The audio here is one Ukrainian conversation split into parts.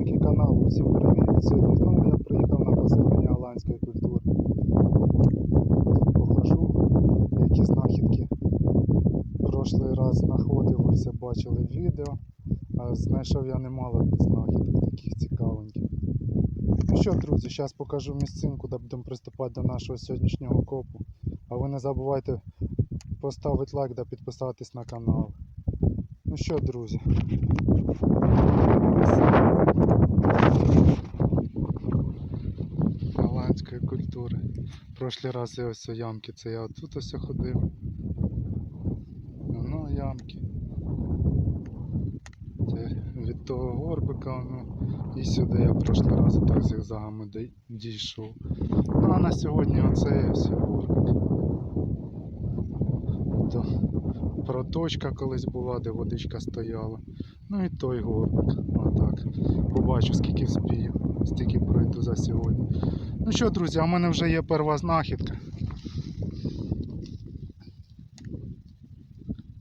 підписники каналу, всім привіт! Сьогодні знову я приїхав на поселення Аланської культури. Тут покажу, які знахідки. Прошлий раз знаходив, ви все бачили відео, знайшов я немало знахідок таких цікавеньких. Ну що, друзі, зараз покажу місцинку, де будемо приступати до нашого сьогоднішнього копу. А ви не забувайте поставити лайк та підписатись на канал. Ну що, друзі, голландської культури. Прошлі рази ось о ямки, це я отут ось ходив. Ну, ямки. Це від того горбика, ну, і сюди я прошлий раз так зігзагами дій- дійшов. Ну а на сьогодні оце ось горбик. То проточка колись була, де водичка стояла. Ну і той горбик. Отак. Побачу, скільки вспію, стільки пройду за сьогодні. Ну що, друзі, а в мене вже є перша знахідка.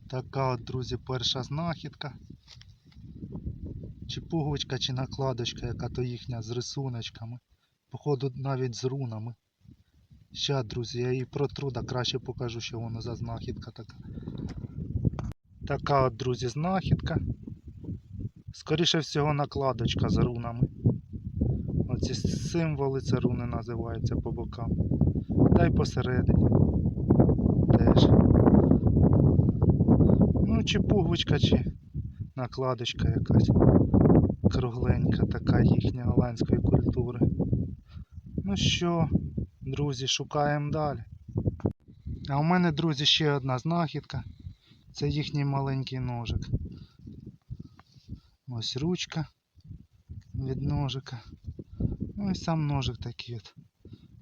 Така от, друзі, перша знахідка. Чи пуговичка, чи накладочка, яка то їхня з рисуночками. Походу навіть з рунами. Ща, друзі, я її протру, да краще покажу, що воно за знахідка така. Така от, друзі, знахідка. Скоріше всього накладочка з рунами. Оці символи це руни називаються по бокам. Та й посередині. Теж. Ну, чи пуговичка, чи накладочка якась кругленька, така їхня голландської культури. Ну що, друзі, шукаємо далі. А у мене, друзі, ще одна знахідка. Це їхній маленький ножик. Ось ручка від ножика. Ну і сам ножик такий от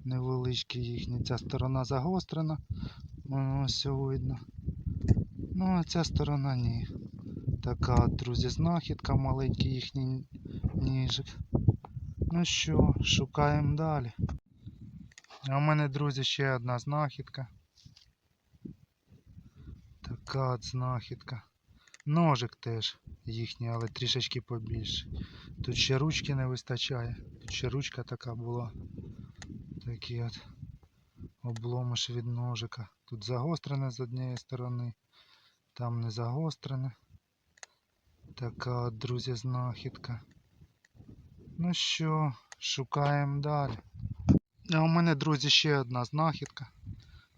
невеличкий їхній. Ця сторона загострена. Воно ось видно. Ну а ця сторона ні. Така друзі, знахідка, маленький їхній ніжик. Ну що, шукаємо далі. А у мене, друзі, ще одна знахідка. Така от знахідка. Ножик теж їхній, але трішечки побільше. Тут ще ручки не вистачає. Тут ще ручка така була. Такий от обломиш від ножика. Тут загострене з однієї сторони, там не загострене. Така от, друзі, знахідка. Ну що, шукаємо далі. А у мене, друзі, ще одна знахідка.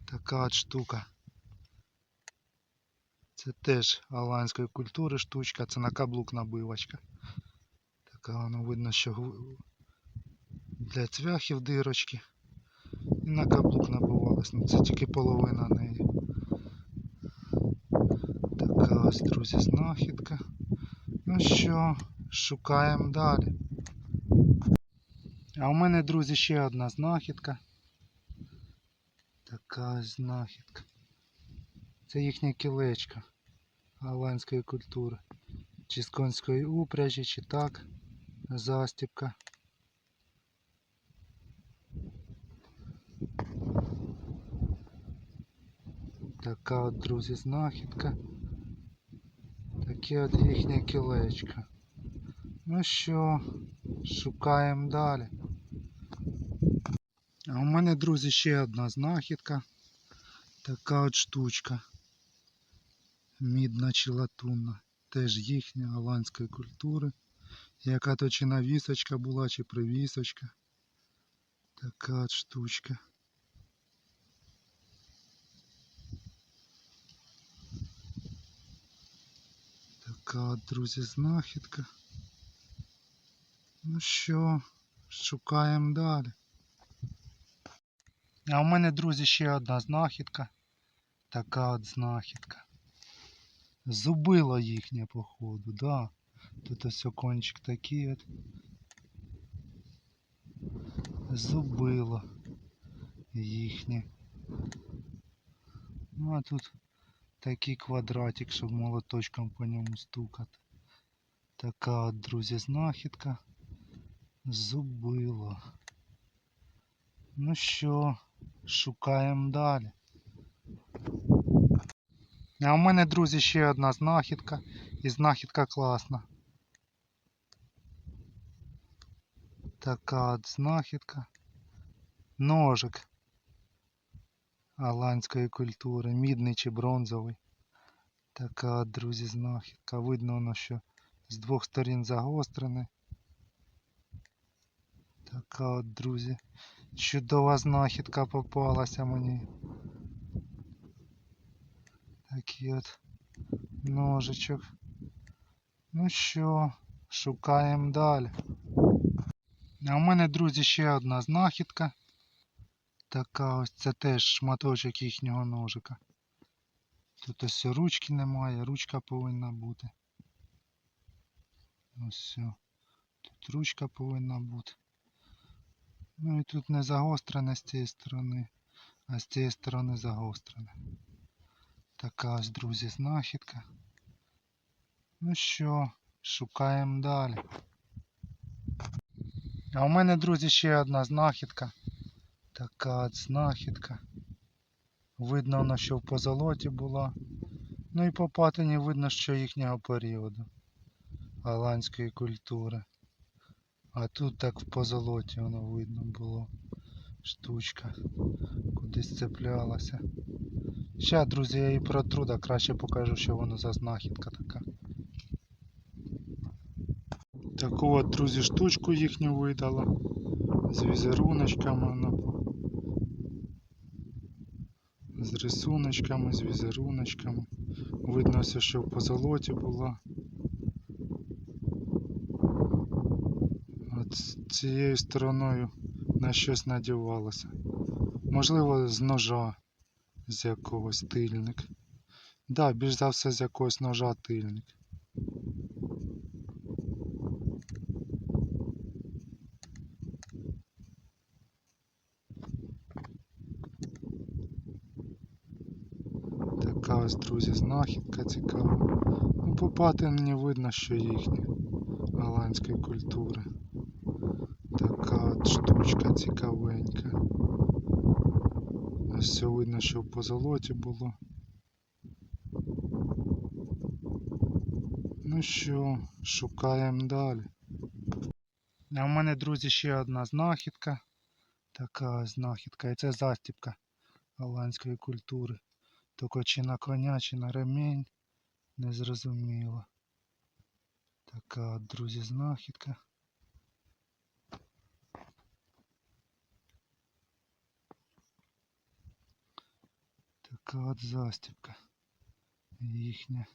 Така от штука. Це теж голландської культури штучка, це на каблук набивочка. Така воно видно, що для цвяхів дирочки. І на каблук набивалась, ну це тільки половина неї. Така ось, друзі, знахідка. Ну що, шукаємо далі. А у мене, друзі, ще одна знахідка. Така знахідка. Це їхнє кілечко голландської культури. Чи з конської упряжі, чи так. Застіпка. Така от, друзі, знахідка. Таке от їхнє кілечко. Ну що, шукаємо далі. А у мене, друзі, ще одна знахідка. Така от штучка. Мідна чи латунна. Теж їхня голландської культури. Яка то чи навісочка була, чи привісочка. Така от штучка. Така от, друзі, знахідка. Ну що, шукаємо далі. А у мене, друзі, ще одна знахідка. Така от знахідка. Зубило їхнє, походу, да. Тут ось кончик такий от. Зубило їхнє. Ну а тут такий квадратик, щоб молоточком по ньому стукати. Така от, друзі, знахідка. Зубило. Ну що, шукаємо далі. А у мене, друзі, ще одна знахідка. І знахідка класна. Така от знахідка. Ножик аланської культури, мідний чи бронзовий. Така от, друзі, знахідка. Видно воно, що з двох сторін загострене. Така от, друзі, чудова знахідка попалася мені. Такий от ножичок. Ну що, шукаємо далі. А у мене, друзі, ще одна знахідка. Така ось це теж шматочок їхнього ножика. Тут ось ручки немає, ручка повинна бути. Ось все. Тут ручка повинна бути. Ну і тут не загострене з цієї сторони, а з цієї сторони загострене. Така ось, друзі, знахідка. Ну що, шукаємо далі. А у мене, друзі, ще одна знахідка. Така от знахідка. Видно вона, що в позолоті була. Ну і по патині видно, що їхнього періоду голландської культури. А тут так в позолоті воно видно було. Штучка. Кудись цеплялася. Ще, друзі, я її протру, да краще покажу, що воно за знахідка така. Таку от, друзі, штучку їхню видала. З візеруночками вона з рисуночками, з візеруночками. Видно все, що в позолоті була. От цією стороною на щось надівалося. Можливо, з ножа з якогось тильник. Да, більш за все з якогось ножа тильник. Така ось, друзі, знахідка цікава. Ну, по патині видно, що їхня голландської культури. Така от штучка цікавенька. Ось все видно, що в позолоті було. Ну що, шукаємо далі. А в мене, друзі, ще одна знахідка. Така знахідка. І це застіпка голландської культури. Тільки чи на коня, чи на ремінь. Незрозуміло. Така, друзі, знахідка. Така от застіпка їхня.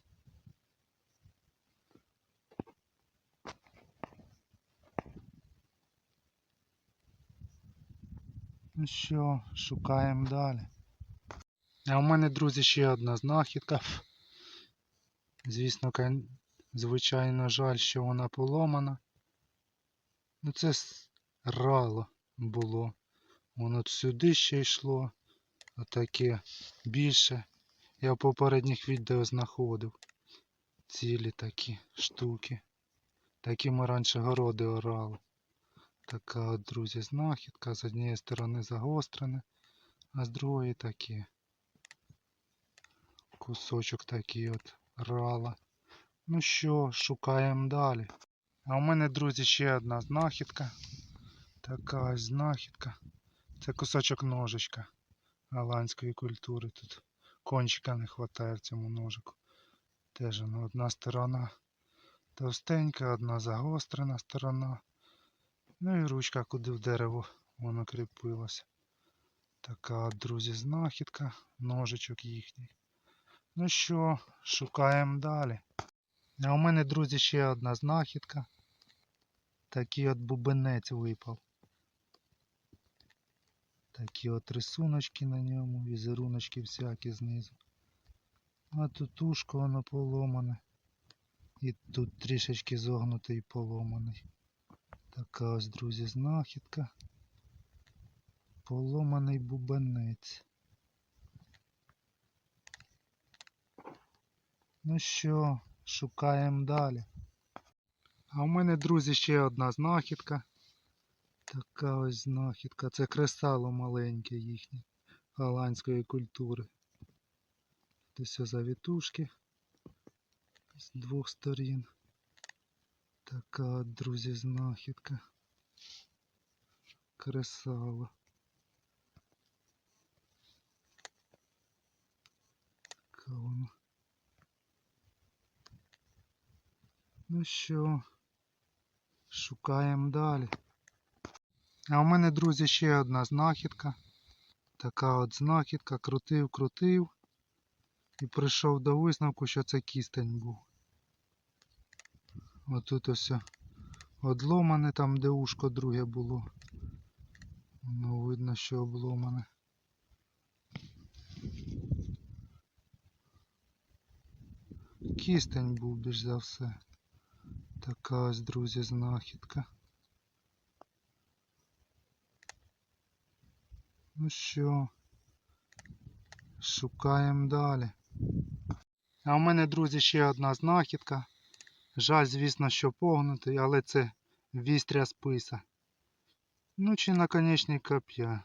Ну що, шукаємо далі. А у мене, друзі, ще одна знахідка. Звісно, звичайно, жаль, що вона поломана. Ну це рало було. Воно сюди ще йшло. Отаке більше. Я в попередніх відео знаходив цілі такі штуки. Такі ми раніше городи орали. Така от, друзі, знахідка. З однієї сторони загострене, а з другої таке. Кусочок такий от рала. Ну що, шукаємо далі. А у мене, друзі, ще одна знахідка. Така знахідка. Це кусочок ножичка голландської культури. Тут кончика не вистачає в цьому ножику. Теж воно одна сторона товстенька, одна загострена сторона. Ну і ручка, куди в дерево воно кріпилося. Така, друзі, знахідка, ножичок їхній. Ну що, шукаємо далі. А у мене, друзі, ще одна знахідка. Такий от бубенець випав. Такі от рисуночки на ньому, візеруночки всякі знизу. А тут ушко воно поломане. І тут трішечки зогнутий і поломаний. Така ось, друзі, знахідка. Поломаний бубенець. Ну що, шукаємо далі. А у мене, друзі, ще одна знахідка. Така ось знахідка. Це кресало маленьке їхнє голландської культури. Десь завітушки з двох сторін. Така, друзі, знахідка. кресало. Така воно. Ну що, шукаємо далі. А у мене, друзі, ще одна знахідка. Така от знахідка, крутив, крутив. І прийшов до висновку, що це кістень був. Отут ось одломане, там де ушко друге було. Ну, видно, що обломане. Кістень був більш за все. Така ось, друзі, знахідка. Ну що, шукаємо далі. А у мене, друзі, ще одна знахідка. Жаль, звісно, що погнутий, але це вістря списа. Ну чи наконечник коп'я.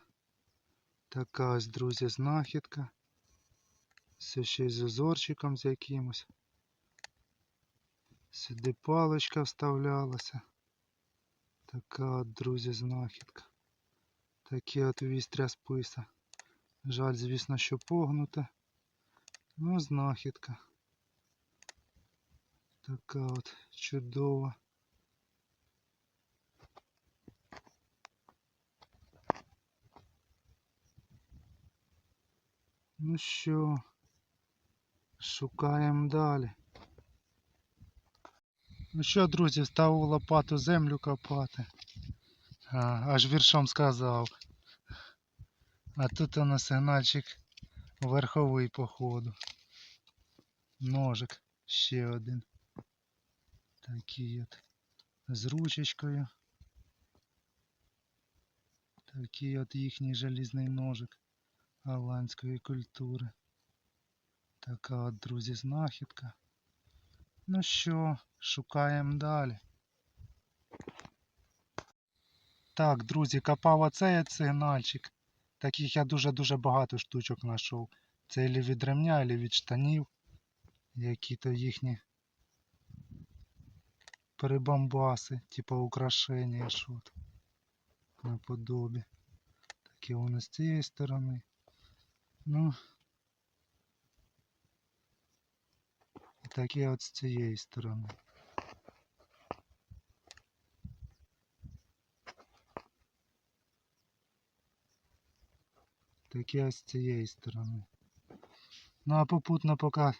Така ось, друзі, знахідка. Все ще й з узорчиком з якимось. Сюди паличка вставлялася. Така от, друзі, знахідка. Такі от вістря списа. Жаль, звісно, що погнуте. Ну, знахідка. Така от чудова. Ну що, шукаємо далі. Ну що, друзі, став лопату землю копати. А, аж віршом сказав. А тут у нас сигнальчик верховий походу. Ножик ще один. Такий от з ручечкою. Такий от їхній желізний ножик голландської культури. Така от, друзі, знахідка. Ну що, шукаємо далі. Так, друзі, копав оцей сигнальчик. Таких я дуже-дуже багато штучок знайшов. Це ілі від ремня, ілі від штанів. Які-то їхні перебамбаси, типу украшення, там наподобі. Такі вони з цієї сторони. Ну і такі от з цієї сторони. Такі ось з цієї сторони. Ну а попутно поки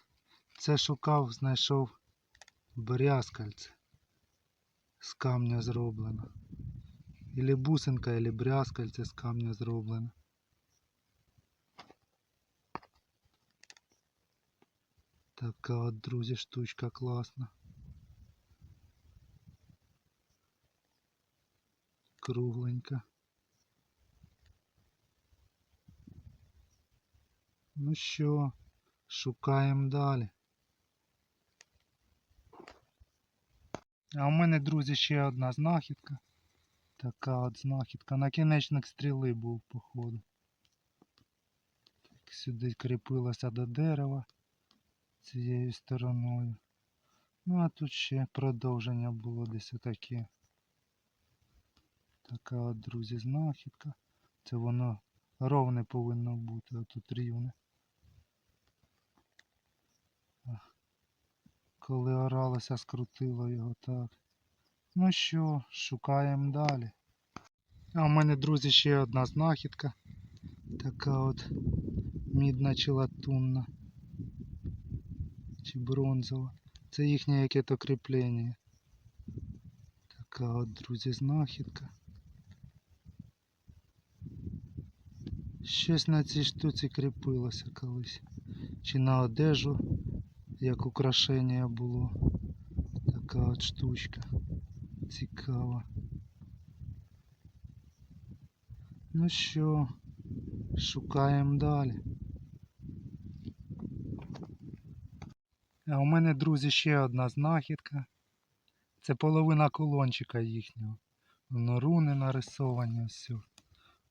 це шукав, знайшов брязкальце з камня зроблено. Ілі бусинка, ілі брязкальце з камня зроблено. Така от, друзі, штучка класна. Кругленька. Ну що, шукаємо далі. А у мене, друзі, ще одна знахідка. Така от знахідка. Накінечник стріли був, походу. Так, сюди кріпилося до дерева цією стороною. Ну а тут ще продовження було десь отаке. Така от, друзі, знахідка. Це воно ровне повинно бути, а тут рівне. Коли оралося, скрутило його так. Ну що, шукаємо далі. А у мене, друзі, ще одна знахідка. Така от мідна чи латунна. Чи бронзова. Це їхнє яке-то кріплення. Така от, друзі, знахідка. Щось на цій штуці кріпилося колись. Чи на одежу, як украшення було. Така от штучка. Цікава. Ну що, шукаємо далі. А у мене, друзі, ще одна знахідка. Це половина колончика їхнього. Воно руни нарисовані, все.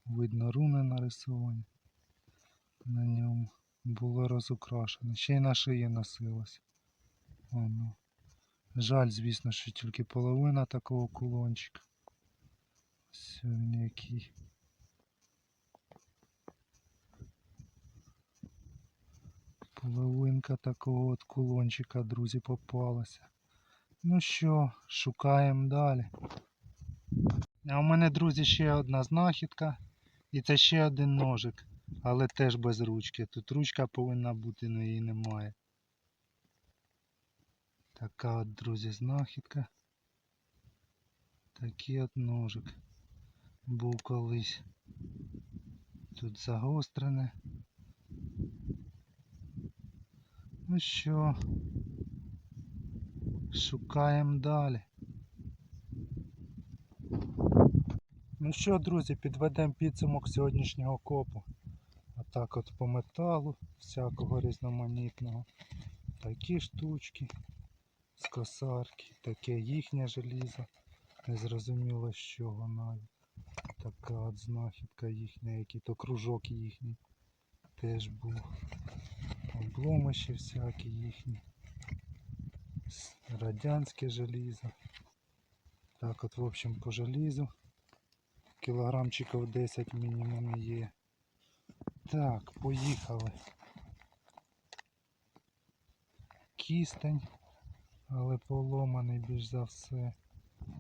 Видно, руни нарисовані. На ньому було розукрашено. Ще й на шиї носилось. Воно. Жаль, звісно, що тільки половина такого кулончика. Він який. Половинка такого от кулончика, друзі, попалася. Ну що, шукаємо далі. А у мене, друзі, ще одна знахідка. І це ще один ножик, але теж без ручки. Тут ручка повинна бути, але її немає. Така от, друзі, знахідка. Такий от ножик. Був колись. Тут загострене. Ну що, шукаємо далі. Ну що, друзі, підведемо підсумок сьогоднішнього копу. Отак от по металу, всякого різноманітного. Такі штучки з косарки, таке їхнє желізо. Незрозуміло з чого навіть. Така от знахідка їхня, який то кружок їхній теж був. Обломиші всякі їхні. Радянське желізо. Так от, в общем, по желізу. Кілограмчиків 10 мінімум є. Так, поїхали. Кістень, але поломаний більш за все.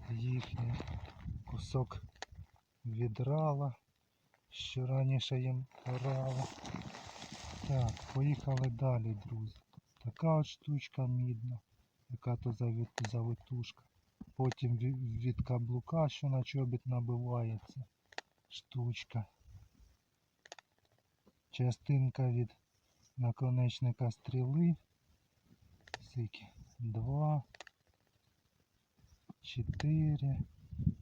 Їхній кусок відрала, що раніше їм орало. Так, поїхали далі, друзі. Така от штучка мідна, яка то завитушка. Потім від каблука, що на чобіт набивається. Штучка. Частинка від наконечника стріли. Скільки? Два. Чотири.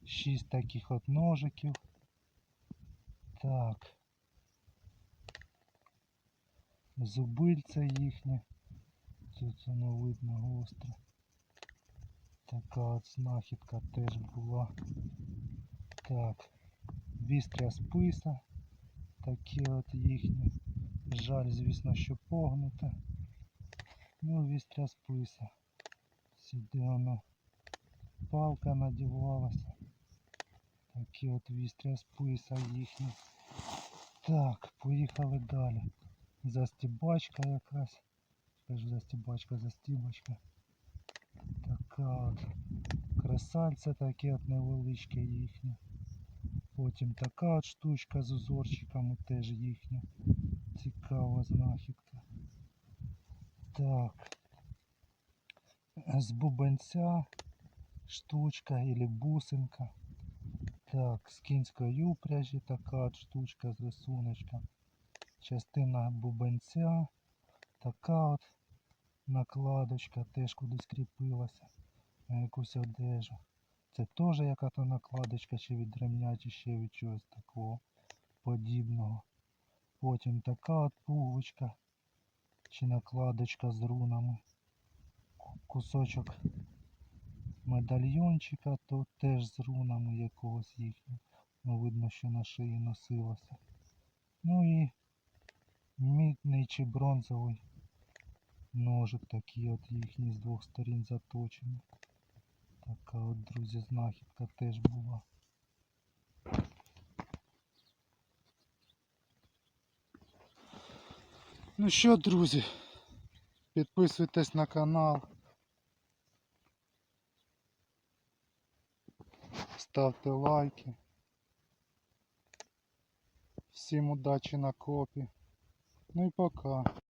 Шість таких от ножиків. Так. Зубильце їхнє. Тут воно видно гостре. Така от знахідка теж була. Так. Вістря списа. Такі от їхні. Жаль, звісно, що погнуте. Ну, вістря списа. Сюди воно палка надівалася. Такі от вістря списа їхні. Так, поїхали далі. Застібачка якась. Кажу застібачка, застібочка. Така от. Кресальце таке от невеличке їхнє. Потім така штучка з узорчиками теж їхня. Цікава знахідка. Так. З бубенця штучка или бусинка. Так, з кінської упряжі така штучка з рисуночком. Частина бубенця. Така от накладочка теж кудись кріпилася на якусь одежу. Це теж яка-то накладочка чи від ремня, чи ще від чогось такого подібного. Потім така от пуговичка чи накладочка з рунами. Кусочок медальйончика, то теж з рунами якогось їхнього. Ну, видно, що на шиї носилося. Ну і мідний чи бронзовий ножик такий от їхній з двох сторін заточений. Така от, друзі, знахідка теж була. Ну що, друзі, підписуйтесь на канал. Ставте лайки. Всім удачі на копі. Ну і пока.